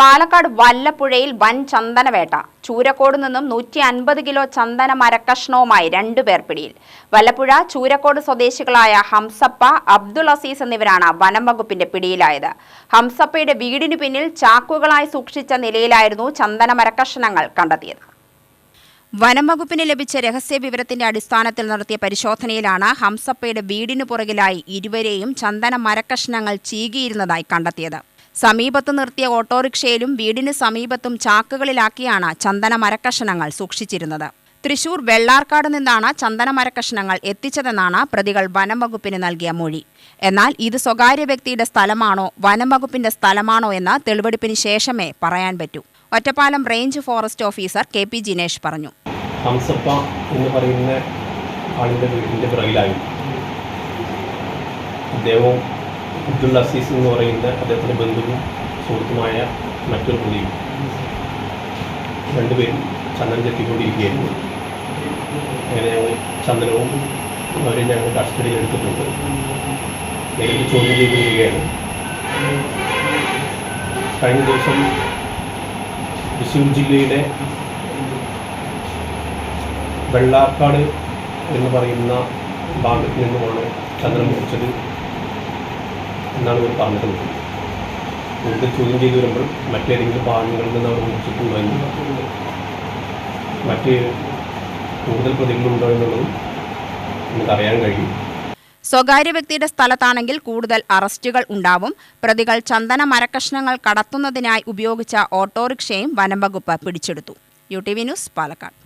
പാലക്കാട് വല്ലപ്പുഴയിൽ വൻ ചന്ദനവേട്ട. ചൂരക്കോട് നിന്നും നൂറ്റി അൻപത് കിലോ ചന്ദന മരക്കഷ്ണവുമായി രണ്ടുപേർ പിടിയിൽ. വല്ലപ്പുഴ ചൂരക്കോട് സ്വദേശികളായ ഹംസപ്പ അബ്ദുൾ അസീസ് എന്നിവരാണ് വനം വകുപ്പിന്റെ പിടിയിലായത്. ഹംസപ്പയുടെ വീടിനു പിന്നിൽ ചാക്കുകളായി സൂക്ഷിച്ച നിലയിലായിരുന്നു ചന്ദന മരക്കഷ്ണങ്ങൾ കണ്ടെത്തിയത്. വനം വകുപ്പിന് ലഭിച്ച രഹസ്യ വിവരത്തിന്റെ അടിസ്ഥാനത്തിൽ നടത്തിയ പരിശോധനയിലാണ് ഹംസപ്പയുടെ വീടിനു പുറകിലായി ഇരുവരെയും ചന്ദന മരക്കഷ്ണങ്ങൾ ചീകിയിരുന്നതായി കണ്ടെത്തിയത്. സമീപത്ത് നിർത്തിയ ഓട്ടോറിക്ഷയിലും വീടിന് സമീപത്തും ചാക്കുകളിലാക്കിയാണ് ചന്ദന മരക്കഷണങ്ങൾ സൂക്ഷിച്ചിരുന്നത്. തൃശൂർ വെള്ളാർക്കാട് നിന്നാണ് ചന്ദന മരക്കഷണങ്ങൾ എത്തിച്ചതെന്നാണ് പ്രതികൾ വനം വകുപ്പിന് നൽകിയ മൊഴി. എന്നാൽ ഇത് സ്വകാര്യ വ്യക്തിയുടെ സ്ഥലമാണോ വനം വകുപ്പിന്റെ സ്ഥലമാണോ എന്ന് തെളിവെടുപ്പിന് ശേഷമേ പറയാൻ പറ്റൂ. Ottapalam range forest officer K P Jinesh പറഞ്ഞു. ഹംസപ്പ എന്ന് പറയുന്ന ആളിന്റെ വീടിന്റെ പിറകിലായി. അദ്ദേഹവും അബ്ദുൾ അസീസ് എന്ന് പറയുന്ന അദ്ദേഹത്തിന്റെ ബന്ധുവും സുഹൃത്തുമായ മറ്റൊരു പ്രതിയും രണ്ടുപേരും ചന്ദനം ചെത്തിക്കൊണ്ടിരിക്കുകയായിരുന്നു. അങ്ങനെ ഞങ്ങൾ ചന്ദനവും അവരെ ഞങ്ങൾ കസ്റ്റഡിയിൽ എടുത്തിട്ടുണ്ട്. നേരിട്ട് ചോദ്യം ചെയ്ത് വരികയാണ് കഴിഞ്ഞ ദിവസം തൃശ്ശൂർ ജില്ലയുടെ വെള്ളാക്കാട് എന്ന് പറയുന്ന ഭാഗത്ത് നിന്നുമാണ് ചന്ദ്രൻ മുറിച്ചത്. എന്നാണ് ഇവർ പറഞ്ഞിട്ടുള്ളത്. കൂടുതൽ ചോദ്യം ചെയ്തു വരുമ്പോൾ മറ്റേതെങ്കിലും ഭാഗങ്ങളിൽ നിന്ന് അവർ മോഷിച്ചിട്ടുണ്ടോ എന്ന് മറ്റ് കൂടുതൽ പ്രതികളുണ്ടോ എന്നുള്ളതും നമുക്കറിയാൻ കഴിയും. സ്വകാര്യ വ്യക്തിയുടെ സ്ഥലത്താണെങ്കിൽ കൂടുതൽ അറസ്റ്റുകൾ ഉണ്ടാവും. പ്രതികൾ ചന്ദന മരക്കഷ്ണങ്ങൾ കടത്തുന്നതിനായി ഉപയോഗിച്ച ഓട്ടോറിക്ഷയും വനം വകുപ്പ് പിടിച്ചെടുത്തു. U T V news Palakkad.